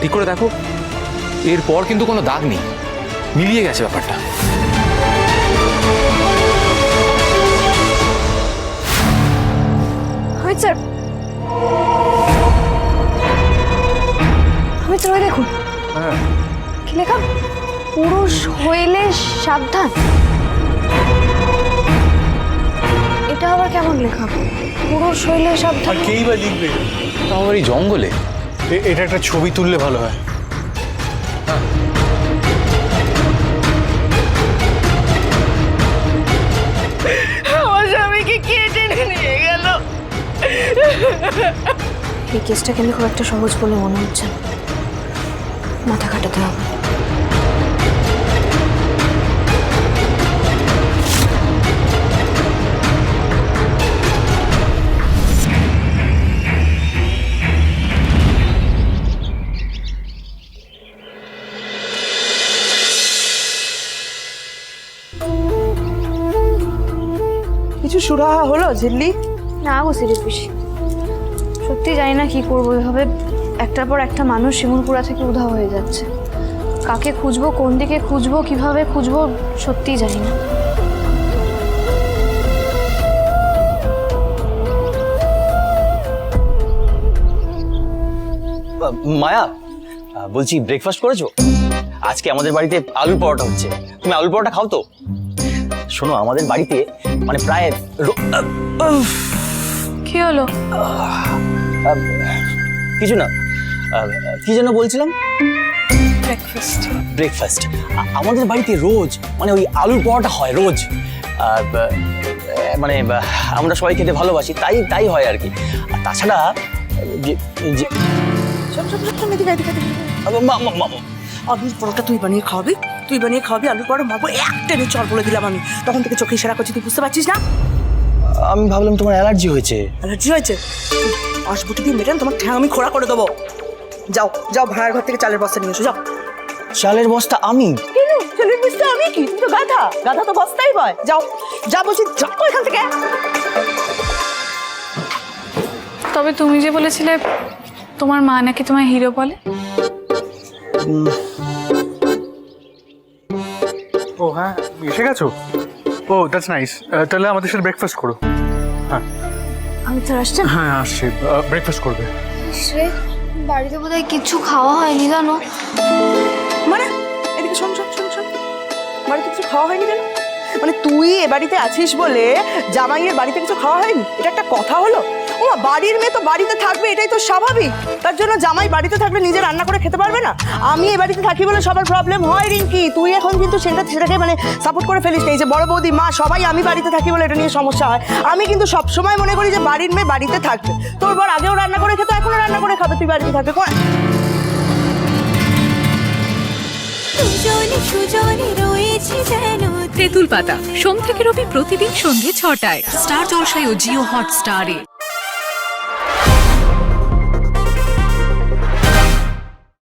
ঠিক করে দেখো। এরপর কিন্তু কোনো দাগ নেই। মিলিয়ে গেছে ব্যাপারটা। স্যার অমিত স্যার দেখুন। কি লেখা? পুরুষ হইলে সাবধান। এটা আবার কেমন লেখা? পুরুষ হইলে সাবধান। আর কেই বা লিখবে? তাও আবার এই জঙ্গলে। এটা একটা ছবি তুললে ভালো হয়। আমার স্বামীকে কে টেনে নিয়ে গেল? এই কেসটা কিন্তু খুব একটা সহজ বলে মনে হচ্ছে না। মাথা কাটাতে হবে। কিছু সুরাহা হলো ঝিল্লি? না গো সিরিজ পিসি। সত্যি জানি না কি করব এভাবে একটার পর একটা মানুষ শিমুলপুরা থেকে উধাও হয়ে যাচ্ছে। কাকে খুঁজবো কোন দিকে খুঁজবো কীভাবে খুঁজবো সত্যিই জানি না। মায়া বলছি ব্রেকফাস্ট করেছ? আজকে আমাদের বাড়িতে আলুর পরোটা হচ্ছে। তুমি আলুর পরোটা খাও তো? শোনো আমাদের বাড়িতে মানে প্রায় কি হলো? কিছু না কি যেন বলছিলাম? ব্রেকফাস্ট ব্রেকফাস্ট আমাদের বাড়িতে রোজ মানে ওই আলুর পরোটা হয় রোজ। আর, মানে আমরা সবাই খেতে ভালোবাসি তাই তাই হয় আর কি। আর তাছাড়া যে আলুর পরোটা তুই বানিয়ে খাওয়াবি তুই বানিয়ে খাওয়াবি আলুর পরোটা মারবো এক টেনে চল বলে দিলাম আমি। তখন থেকে চোখে ইশারা করছি তুই বুঝতে পারছিস না? আমি ভাবলাম তোমার অ্যালার্জি হয়েছে। অ্যালার্জি হয়েছে? অসবুটি দিয়ে মেটান তোমার ঠ্যাং আমি খোড়া করে দেবো। যাও যাও ভাড়ার ঘর থেকে চালের বস্তা নিয়ে এসো যাও। চালের বস্তা আমি? কেন ছেলের বুঝতে আমি কি? তুই তো গাধা। গাধা তো বস্তাই পায় যাও যা বলছি যাও এখান থেকে। তবে তুমি যে বলেছিলে তোমার মা নাকি তোমার হিরো বলে? ও হ্যাঁ এসে গেছো? ও দ্যাটস নাইস তাহলে আমাদের সাথে ব্রেকফাস্ট করো। অমিত স্যার আসছেন হ্যাঁ আসছে। ব্রেকফাস্ট করবে। সে বাড়িতে বোধহয় কিচ্ছু খাওয়া হয়নি জানো? মানে এদিকে শোন শোন শোন শোন। বাড়িতে কিছু খাওয়া হয়নি কেন? মানে তুই এ বাড়িতে আছিস বলে জামাইয়ের বাড়িতে কিছু খাওয়া হয়নি? এটা একটা কথা হলো? ও বাড়ির মেয়ে তো বাড়িতে থাকবে এটাই তো স্বাভাবিক। তার জন্য জামাই বাড়িতে থাকলে নিজে রান্না করে খেতে পারবে না? আমি এ বাড়িতে থাকি বলে সবার প্রবলেম হয় রিঙ্কি। তুই এখন কিন্তু সেটা সেটাকে মানে সাপোর্ট করে ফেলিস না। এই যে বড় বৌদি মা সবাই আমি বাড়িতে থাকি বলে এটা নিয়ে সমস্যা হয়। আমি কিন্তু সব সময় মনে করি যে বাড়ির মেয়ে বাড়িতে থাকবে। তোর বর আগেও রান্না করে খেতো এখনও রান্না করে খাবে তুই বাড়িতে থাকবে। কোন সুজনে সুজনে রয়েছে যেন তেঁতুল পাতা সোম থেকে রবি প্রতিদিন সন্ধ্যে ছটায়। স্টার জলসায় ও জিও হটস্টারে।